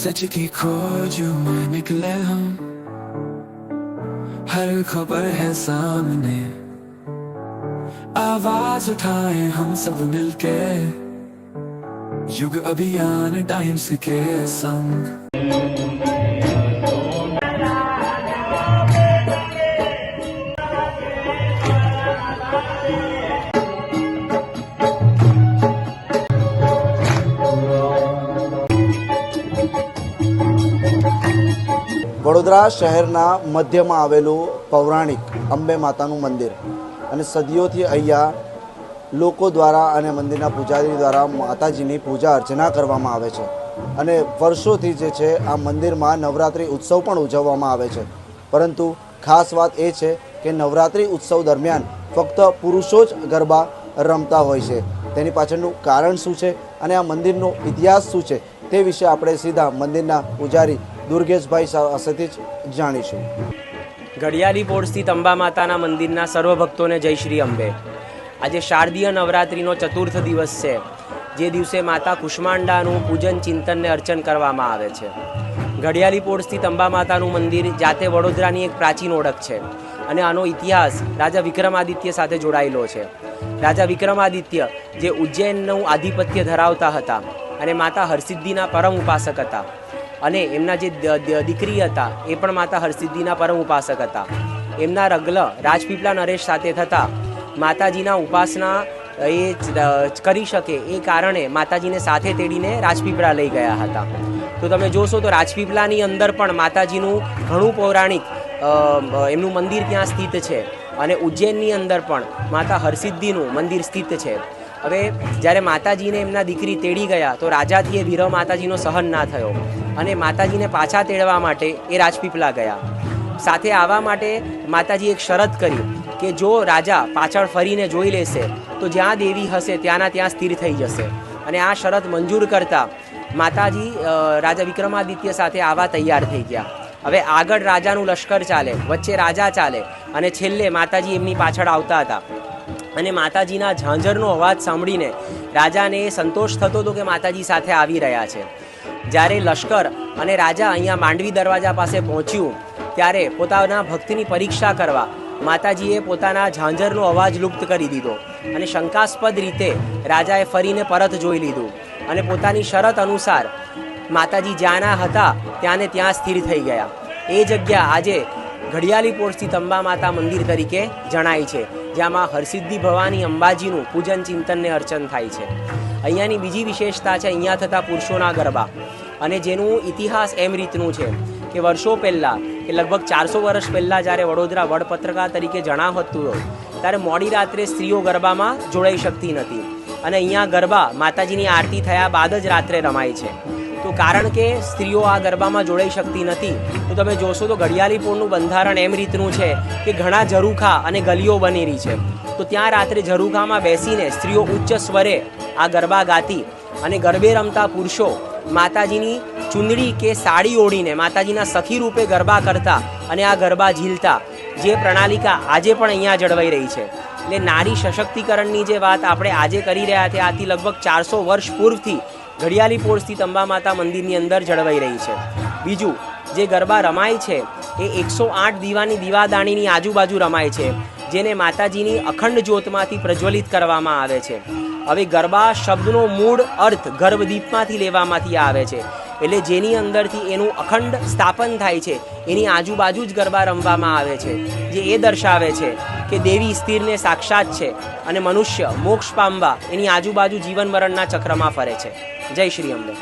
सच की खोज में निकले हम हर खबर है सामने आवाज उठाए हम सब मिलके युग अभियान टाइम्स के संग વડોદરા શહેરના મધ્યમાં આવેલું પૌરાણિક અંબે માતાનું મંદિર અને સદીઓથી અહીંયા લોકો દ્વારા અને મંદિરના પૂજારી દ્વારા માતાજીની પૂજા અર્ચના કરવામાં આવે છે અને વર્ષોથી જે છે આ મંદિરમાં નવરાત્રિ ઉત્સવ પણ ઉજવવામાં આવે છે. પરંતુ ખાસ વાત એ છે કે નવરાત્રિ ઉત્સવ દરમિયાન ફક્ત પુરુષો જ ગરબા રમતા હોય છે. તેની પાછળનું કારણ શું છે અને આ મંદિરનો ઇતિહાસ શું છે તે વિશે આપણે સીધા મંદિરના પૂજારી દુર્ગેશભાઈ પાસેથી જાણીશું. ઘડિયાળી પોળ તંબા માતાના મંદિરના સર્વ ભક્તોને જય શ્રી અંબે. આજે શારદીય નવરાત્રિનો ચતુર્થ દિવસ છે. જે દિવસે માતા કુષ્માંડાનું પૂજન ચિંતનને અર્ચન કરવામાં આવે છે. ઘડિયાળી પોળ તંબા માતાનું મંદિર જાતે વડોદરાની એક પ્રાચીન ઓળખ છે અને આનો ઇતિહાસ રાજા વિક્રમાદિત્ય સાથે જોડાયેલો છે. રાજા વિક્રમાદિત્ય જે ઉજ્જૈનનું આધિપત્ય ધરાવતા હતા અને માતા હરસિદ્ધિના પરમ ઉપાસક હતા. અને એમના જે દીકરી હતા, એ પણ માતા હરસિદ્ધિના પરમ ઉપાસક હતા. એમના રગલ રાજપીપળા નરેશ સાથે થતા માતાજીના ઉપાસના એ કરી શકે એ કારણે માતાજીને સાથે તેડીને રાજપીપળા લઈ ગયા હતા. તો તમે જોશો તો રાજપીપળાની અંદર પણ માતાજીનું ઘણું પૌરાણિક એમનું મંદિર ત્યાં સ્થિત છે. અને ઉજ્જૈનની અંદર પણ માતા હરસિદ્ધિનું મંદિર સ્થિત છે. હવે જ્યારે માતાજીને એમના દીકરી તેડી ગયા તો રાજાથી એ વિરહ માતાજીનો સહન ના થયો અને માતાજીને પાછા તેડવા માટે એ રાજપીપળા ગયા. સાથે આવવા માટે માતાજી એક શરત કરી કે જો રાજા પાછળ ફરીને જોઈ લેશે, તો જ્યાં દેવી હશે ત્યાંના ત્યાં સ્થિર થઈ જશે. અને આ શરત મંજૂર કરતા માતાજી રાજા વિક્રમાદિત્ય સાથે આવા તૈયાર થઈ ગયા. હવે આગળ રાજાનું લશ્કર ચાલે, વચ્ચે રાજા ચાલે અને છેલ્લે માતાજી એમની પાછળ આવતા હતા. અને માતાજીના ઝાંઝરનો અવાજ સાંભળીને રાજાને સંતોષ થતો હતો કે માતાજી સાથે આવી રહ્યા છે. જ્યારે લશ્કર અને રાજા અહીંયા માંડવી દરવાજા પાસે પહોંચ્યું, ત્યારે પોતાના ભક્તની પરીક્ષા કરવા માતાજીએ પોતાના ઝાંઝરનો અવાજ લુપ્ત કરી દીધો અને શંકાસ્પદ રીતે રાજાએ ફરીને પરત જોઈ લીધું અને પોતાની શરત અનુસાર માતાજી જ્યાંના હતા ત્યાંને ત્યાં સ્થિર થઈ ગયા. એ જગ્યા આજે ઘડિયાળી પોર્ટથી તંબા માતા મંદિર તરીકે જણાય છે. જ્યાંમાં હરસિદ્ધિ ભવાની અંબાજીનું પૂજન ચિંતન ને અર્ચન થાય છે. અહીંયાની બીજી વિશેષતા છે અહીંયા થતા પુરુષોના ગરબા. અને જેનું ઇતિહાસ એમ રીતનું છે કે વર્ષો પહેલાં, કે લગભગ ચારસો વર્ષ પહેલાં જ્યારે વડોદરા વડ પત્રકાર તરીકે જણાવતું હોય, ત્યારે મોડી રાત્રે સ્ત્રીઓ ગરબામાં જોડાઈ શકતી નથી. અને અહીંયા ગરબા માતાજીની આરતી થયા બાદ જ રાત્રે રમાય છે. તો કારણ કે સ્ત્રીઓ આ ગરબામાં જોડાઈ શકતી નથી. તો તમે જોશો તો ઘડિયાળી પોળનું બંધારણ એમ રીતનું છે કે ઘણા ઝરૂખા અને ગલીઓ બનેલી છે. તો ત્યાં રાત્રે ઝરૂખામાં બેસીને સ્ત્રીઓ ઉચ્ચ સ્વરે આ ગરબા ગાતી અને ગરબે રમતા પુરુષો માતાજીની ચુંદડી કે સાડી ઓઢીને માતાજીના સખી રૂપે ગરબા કરતા અને આ ગરબા ઝીલતા, જે પ્રણાલિકા આજે પણ અહીંયા જળવાઈ રહી છે. એટલે નારી સશક્તિકરણની જે વાત આપણે આજે કરી રહ્યા છે, આથી લગભગ ચારસો વર્ષ પૂર્વથી ઘડિયાળી પોળ અંબા માતા મંદિરની અંદર જળવાઈ રહી છે. બીજું, જે ગરબા રમાય છે, એ એકસો આઠ દીવાની દીવાદાણીની આજુબાજુ રમાય છે, જેને માતાજીની અખંડ જ્યોતમાંથી પ્રજ્વલિત કરવામાં આવે છે. હવે ગરબા શબ્દનો મૂળ અર્થ ગર્ભદીપમાંથી લેવામાંથી આવે છે. એટલે જેની અંદરથી એનું અખંડ સ્થાપન થાય છે, એની આજુબાજુ જ ગરબા રમવામાં આવે છે, જે એ દર્શાવે છે કે દેવી સ્થિરને સાક્ષાત છે અને મનુષ્ય મોક્ષ પામવા એની આજુબાજુ જીવન મરણના ચક્રમાં ફરે છે. જય શ્રી અંબે